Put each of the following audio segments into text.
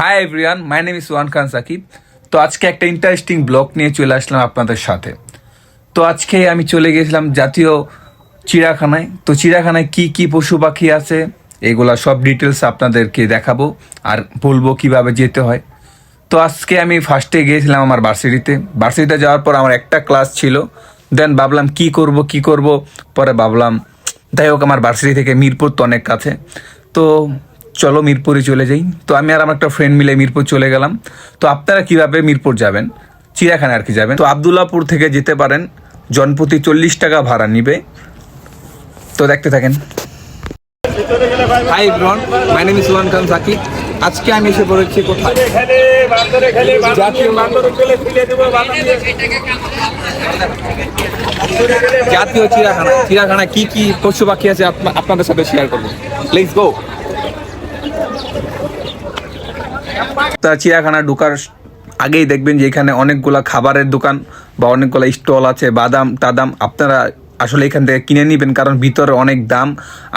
Hi everyone my name is one Khan Sakib তো আজকে একটা ইন্টারেস্টিং ব্লগ নিয়ে চলে আসলাম আপনাদের সাথে। তো আজকে আমি চলে গেছিলাম জাতীয় চিড়িয়াখানায়। তো চিড়িয়াখানায় কি কি পশু পাখি আছে, এগুলা সব ডিটেলস আপনাদেরকে দেখাবো আর বলব কীভাবে যেতে হয়। তো আজকে আমি ফার্স্টে গিয়েছিলাম আমার ভার্সিটিতে ভার্সিটিতে যাওয়ার পর আমার একটা ক্লাস ছিল। দেন ভাবলাম কি করব কি করব? পরে ভাবলাম, যাই হোক, আমার ভার্সিটি থেকে মিরপুর তো অনেক কাছে। তো চলো মিরপুরে চলে যাই। তো আমি আর আমার একটা ফ্রেন্ড মিলে মিরপুর চলে গেলাম। তো আপনারা কীভাবে মিরপুর যাবেন? চিড়িয়াখানা আর কি যাবেন? তো আবদুল্লাপুর থেকে যেতে পারেন। জনপ্রতি চল্লিশ টাকা ভাড়া নিবে। তো দেখতে থাকেন। Hi ব্রন my name is one Khan Sakib আজকে আমি এসে পড়েছি কোথায়? জাতীয় চিড়িয়াখানা। চিড়িয়াখানা কি কি পশু পাখি আছে আপনা- আপনাদের সাথে শেয়ার করব। লেটস গো তা চিড়িয়াখানা ঢোকার আগেই দেখবেন যে এখানে অনেকগুলা খাবারের দোকান বা অনেকগুলা স্টল আছে, বাদাম, টাদাম, আপনারা আসলে এখান থেকে কিনে নেবেন কারণ ভিতরে অনেক দাম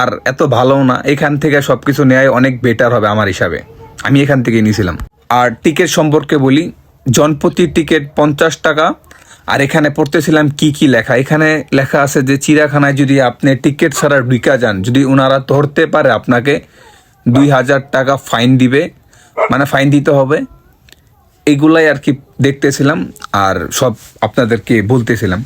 আর এত ভালো না। এখান থেকে সব কিছু নেওয়াই অনেক বেটার হবে আমার হিসাবে। আমি এখান থেকে নিয়েছিলাম। আর টিকিট সম্পর্কে বলি, জনপ্রতি টিকিট পঞ্চাশ টাকা। আর এখানে পড়তেছিলাম কি কি লেখা। এখানে লেখা আছে যে চিড়িয়াখানায় যদি আপনি টিকিট ছাড়া ঢুকা যান, যদি ওনারা ধরতে পারে আপনাকে, দুই হাজার টাকা ফাইন দিবে। মানে ফাইন দিতে হবে। এগুলাই আর কি দেখতেছিলাম আর সব আপনাদেরকে বলতেছিলাম।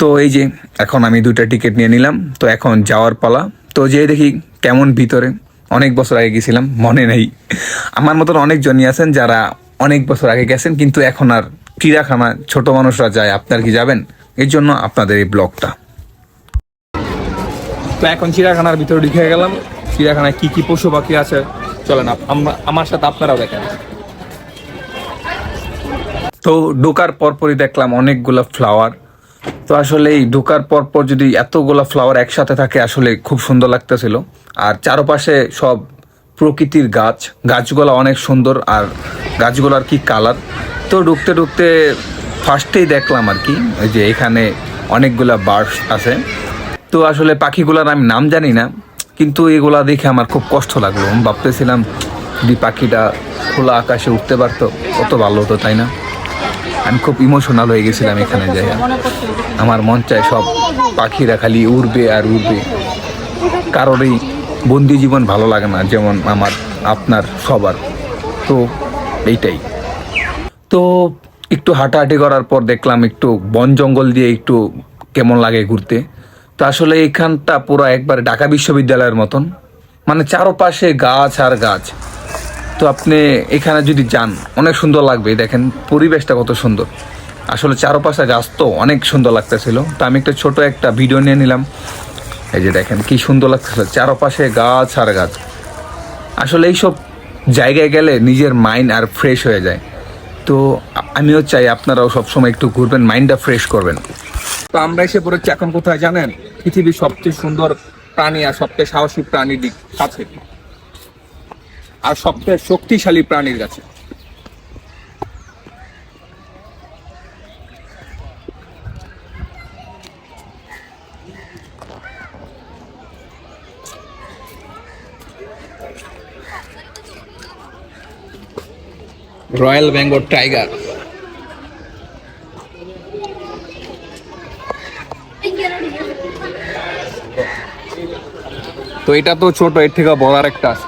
তো এই যে এখন আমি দুইটা টিকিট নিয়ে নিলাম, তো এখন যাওয়ার পালা। তো যে দেখি কেমন ভিতরে। অনেক বছর আগে গেছিলাম, মনে নেই। আমার মতন অনেকজনই আছেন যারা অনেক বছর আগে গেছেন, কিন্তু এখন আর চিড়িয়াখানা ছোট মানুষরা যায়, আপনার কি যাবেন? এর জন্য আপনাদের এই ব্লগটা। তো এখন চিড়িয়াখানার ভিতরে ঢুকে গেলাম। চিড়িয়াখানায় কি কি পশু পাখি আছে? চলেন আমার সাথে আপনারাও দেখেন। তো ঢোকার পরপরই দেখলাম অনেকগুলো ফ্লাওয়ার তো আসলে এই ঢোকার পরপর যদি এতগুলো ফ্লাওয়ার একসাথে থাকে, আসলে খুব সুন্দর লাগতেছিল। আর চারপাশে সব প্রকৃতির গাছ। গাছগুলো অনেক সুন্দর, আর গাছগুলোর কি কালার তো ঢুকতে ঢুকতে ফার্স্টেই দেখলাম আর কি যে এখানে অনেকগুলা বার্ডস আছে। তো আসলে পাখিগুলোর আমি নাম জানি না কিন্তু এগুলা দেখে আমার খুব কষ্ট লাগল। আমি ভাবতেছিলাম, যদি পাখিটা খোলা আকাশে উঠতে পারতো, কত ভালো হতো, তাই না? আমি খুব ইমোশনাল হয়ে গেছিলাম এখানে যাই আমার মন চায় সব পাখিরা খালি উড়বে আর উড়বে। কারোরই বন্দি জীবন ভালো লাগে না, যেমন আমার, আপনার, সবার। তো, এইটাই। তো, একটু হাঁটাহাঁটি করার পর দেখলাম একটু বন জঙ্গল দিয়ে একটু কেমন লাগে ঘুরতে। তো আসলে এখানটা পুরো একবারে ঢাকা বিশ্ববিদ্যালয়ের মতন। মানে চারপাশে গাছ আর গাছ। তো আপনি এখানে যদি যান, অনেক সুন্দর লাগবে। দেখেন, পরিবেশটা কত সুন্দর। আসলে চারপাশে গাছ তো অনেক সুন্দর লাগতেছিল। তো আমি একটা ছোট একটা ভিডিও নিয়ে নিলাম। এই যে দেখেন, কি সুন্দর লাগতেছিল। চারপাশে গাছ আর গাছ। আসলে এইসব জায়গায় গেলে নিজের মাইন্ড আর ফ্রেশ হয়ে যায়। তো আমিও চাই আপনারাও সবসময় একটু ঘুরবেন, মাইন্ডটা ফ্রেশ করবেন। তো আমরা এসে পড়েছি এখন কোথায় জানেন? পৃথিবীর সবচেয়ে সুন্দর প্রাণী আর সবচেয়ে সাহসী প্রাণীর দিক কাছে। আর সবচেয়ে শক্তিশালী প্রাণীর কাছে। Royal Bengal tiger. তো এটা তো ছোট, এর থেকে বড় আর একটা আছে।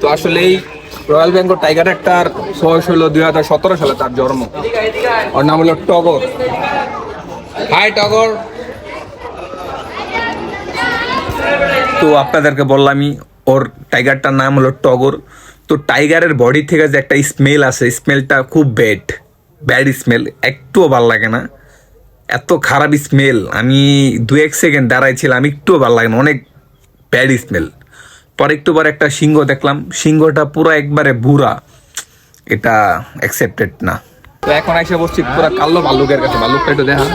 তো আসলে এই রয়্যাল বেঙ্গল টাইগার একটার বয়স হলো দুই হাজার সতেরো সালে তার জন্ম। ওর নাম হলো টগর। হাই টগর। তো আপনাদেরকে বললামই, ওর টাইগারটার নাম হলো টগর। তো টাইগারের বডি থেকে যে একটা স্মেল আছে স্মেলটা খুব ব্যাড ব্যাড স্মেল একটুও ভালো লাগে না। এত খারাপ স্মেল আমি দু এক সেকেন্ড দাঁড়াইছিলাম, একটুও ভালো লাগে না, অনেক ব্যাড স্মেল পরে একটু পর একটা সিংহ দেখলাম, সিংহটা পুরো একবারে বুড়া। এটা অ্যাকসেপ্টেড না। তো এখন এসে বসছি পুরো কালো ভাল্লুকের কাছে ভাল্লুকটা একটু দেখা।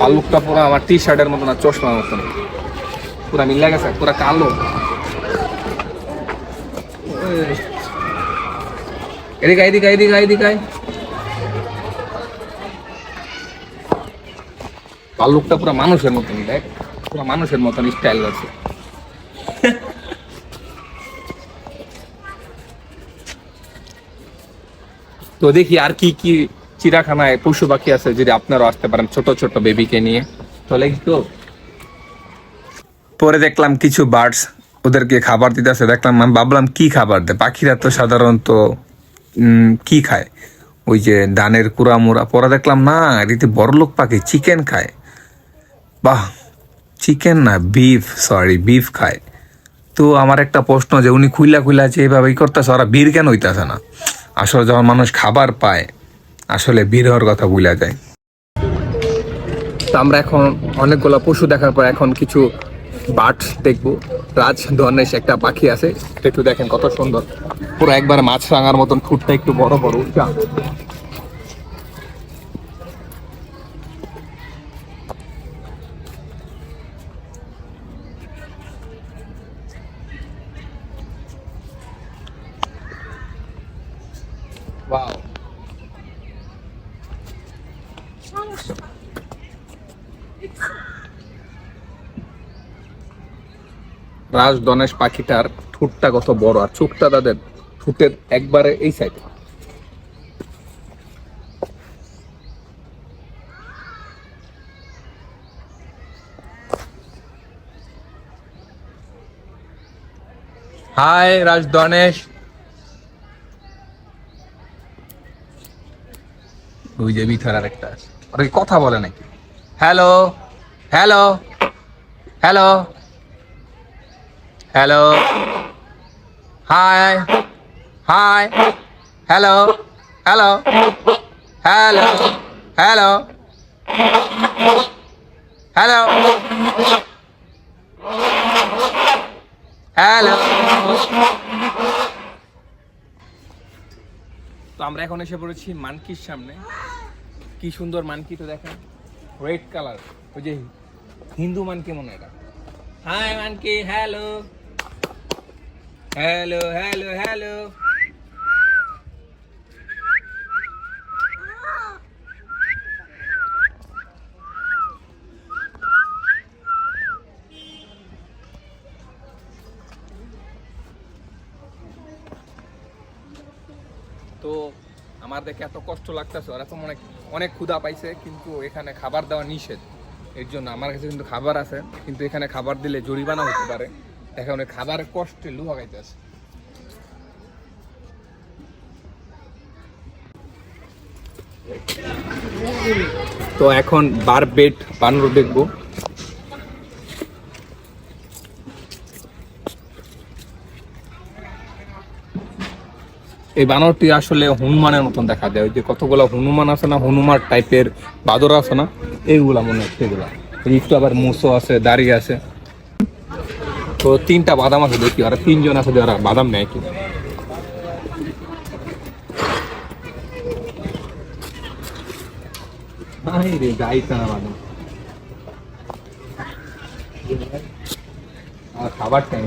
ভাল্লুকটা পুরো আমার টি শার্টের মতন আর চশমার মতন পুরা মিলে গেছে, পুরা কালো। এদিকে এদিকে এদিকে এদিকে আয়। ভাল্লুকটা পুরো মানুষের মতন দেখ। পুরো মানুষের মতন স্টাইল আছে। তো দেখি আর কি কি চিড়াখানায় পশু পাখি আছে, যদি আপনারাও আসতে পারেন ছোট ছোট বেবিকে নিয়ে। তাহলে তো পরে দেখলাম কিছু বার্ডস ওদেরকে খাবার দিতে দিতেছে। দেখলাম, আমি ভাবলাম, কি খাবার দেয়? পাখিরা তো সাধারণত কি খায়? ওই যে ধানের কুড়া মুড়া। পরে দেখলাম, না রীতি বড়লোক পাখি চিকেন খায়। বাহ চিকেন না বিফ সরি বিফ খায়। তো আমার একটা প্রশ্ন যে, উনি খুইলা খুইলা যে এইভাবে ই করতেছে, ওরা বীর কেন হইতেছে না? আসলে যখন মানুষ খাবার পায় আসলে বীর হওয়ার কথা ভুলা যায়। আমরা এখন অনেকগুলো পশু দেখার পর এখন কিছু বাট দেখব। রাজ ধনেশ একটা পাখি আছে একটু দেখেন কত সুন্দর। পুরো একবার মাছ রাঙার মতন ঠুটটা একটু বড় বড় উঁচা Wow. রাজ দনেশ পাখিটার ঠুটটা কত বড়, আর চোখটা তাদের ঠুটের একবারে এই সাইড হাই রাজ দনেশ ওই যে বিথার আরেকটা আছে। ওরা কি কথা বলে নাকি? Hello? Hello? Hello? Hello? Hi? Hi? Hello? Hello? Hello? Hello? Hello? Hello? তো আমরা এখন এসে পড়েছি মানকির সামনে। কি সুন্দর মানকি তো দেখেন। রেড কালার ওই যে হিন্দু মানকি মনে এটা। হাই মানকি হ্যালো হ্যালো হ্যালো হ্যালো তো আমার দেখে এত কষ্ট লাগতেছে, ওরা তো অনেক অনেক ক্ষুদা পাইছে, কিন্তু এখানে খাবার দেওয়া নিষেধ। এর জন্য আমার কাছে কিন্তু খাবার আছে, কিন্তু এখানে খাবার দিলে জরিমানা হতে পারে। দেখা অনেক খাবারের কষ্টে লুহা খাইতেছে তো এখন বার বেড বানর দেখব। এই বানরটি আসলে হনুমানের মতন দেখা যায়। ওই যে কতগুলো হনুমান আছে না হনুমান টাইপের বাদর আছে না, এইগুলা মনে হচ্ছে এগুলা একটু আবার মুসো আছে, দাড়ি আছে। তো তিনটা বাদাম আছে দেখি, আর তিনজন আছে যারা বাদাম নেয় কি? খাবার টাইম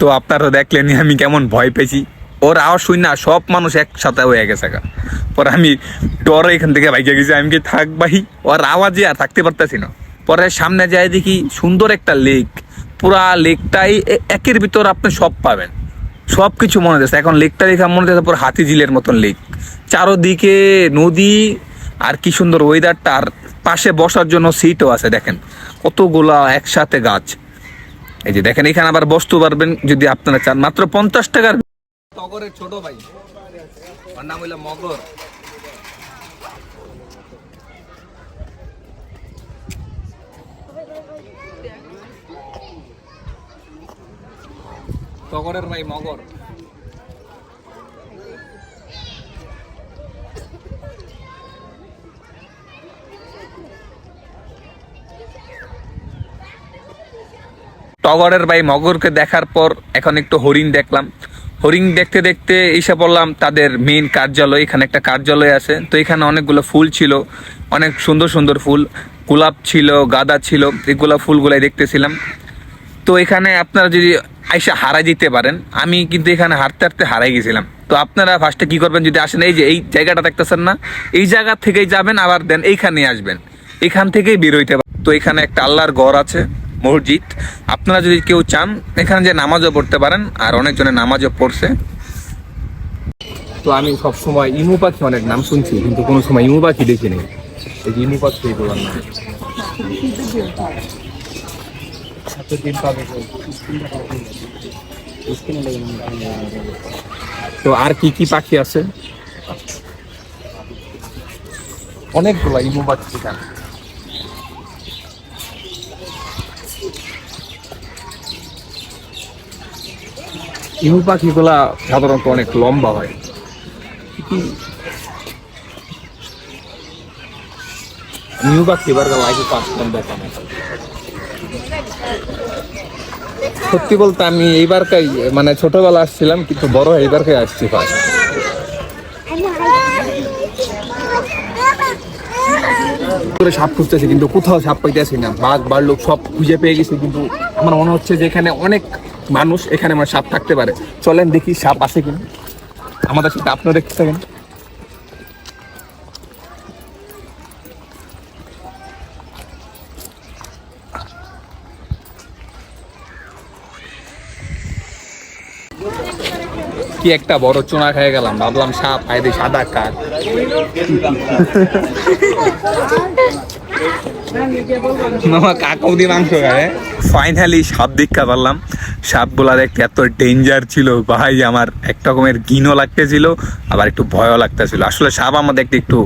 তো আপনারা দেখলেন আমি কেমন ভয় পেয়েছি। ওর আওয়াজ শুই না, সব মানুষ একসাথে হয়ে গেছে। পরে আমি ডরে এখান থেকে বাইকে গেছি, আমি কি থাক ভাই? ওর আওয়াজে আর থাকতে পারতেছি না। পরে সামনে যাই দেখি সুন্দর একটা লেক পুরা লেকটাই একের ভিতর আপনি সব পাবেন। সব কিছু মনে যাচ্ছে এখন লেকটা দেখে মনে যাচ্ছে পুরো হাতি ঝিলের মতন লেক চারোদিকে নদী আর কি সুন্দর ওয়েদারটা আর পাশে বসার জন্য সিটও আছে, দেখেন। কতগুলা একসাথে গাছ। এই যে দেখেন, এখানে আবার বসতে পারবেন যদি আপনারা চান। মাত্র পঞ্চাশ টাকার মগরের ছোট ভাই। ওর নাম হইল মগর। মগরের ভাই মগর। টগরের ভাই মগরকে দেখার পর এখন একটু হরিণ দেখলাম। হরিণ দেখতে দেখতে এসে বললাম, তাদের মেইন কার্যালয়, এখানে একটা কার্যালয় আছে। তো এখানে অনেকগুলো ফুল ছিল, অনেক সুন্দর সুন্দর ফুল। গোলাপ ছিল, গাঁদা ছিল, এগুলা ফুলগুলাই দেখতেছিলাম। তো এখানে আপনারা যদি আইসা হারাই দিতে পারেন, আমি কিন্তু এখানে হারতে হারতে হারাই গেছিলাম। তো আপনারা ফার্স্টে কি করবেন, যদি আসেন, এই যে, এই জায়গাটা দেখতেছেন না, এই জায়গা থেকেই যাবেন, আবার দেন এইখানে আসবেন। এখান থেকেই বের হইতে পারেন তো এখানে একটা আল্লাহর ঘর আছে। মসজিদ। আপনারা যদি কেউ চান, এখানে যে নামাজও পড়তে পারেন, আর অনেকজনে নামাজও পড়ছে। তো আমি সবসময় ইমু পাখি অনেক নাম শুনছি, কিন্তু কোনো সময় ইমু পাখি দেখিনি এই যে ইমু পাখি নাম। তো আর কি কি পাখি আছে? অনেকগুলো ইমু পাখি ইমু পাখিগুলা সাধারণত অনেক লম্বা হয়। ইমু পাখি এবার লাগে পাঁচ লম্বা সত্যি বলতে আমি এইবারকাই মানে ছোটবেলা আসছিলাম, কিন্তু বড় এইবারকাই আসছি ফার্স্ট করে সাপ খুঁজতেছি, কিন্তু কোথাও সাপ পাইতেছি না। বাঘ বাড়লোক সব খুঁজে পেয়ে গেছি, কিন্তু আমার মনে হচ্ছে যে এখানে অনেক মানুষ এখানে আমার সাপ থাকতে পারে। চলেন দেখি সাপ আছে কিনা। আমাদের সাথে আপনারা দেখতে থাকেন। কি একটা বড় চোনা খেয়ে গেলাম। ভাবলাম সাপ আইরে সাদা কাক। মামা মাংস খায় ফাইনালি সাপ দীক্ষা পারলাম। সাপগুলা দেখতে এত ডেঞ্জার ছিল? ভাই, আমার এক রকমের ঘিনও লাগতেছিল, আবার একটু ভয়ও লাগতেছিল। আসলে সাপ আমার দেখতে একটু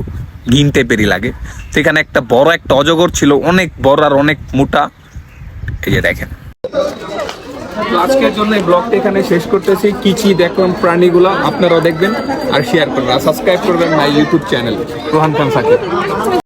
গিনতে পেরি লাগে। সেখানে একটা বড় একটা অজগর ছিল, অনেক বড় আর অনেক মোটা। এই যে দেখেন। তো আজকের জন্য এই ব্লগটা এখানে শেষ করতেছি। কি কি দেখলাম প্রাণীগুলো, আপনারাও দেখবেন আর শেয়ার করবেন। আর সাবস্ক্রাইব করবেন my YouTube channel Rohan Khan Sakib.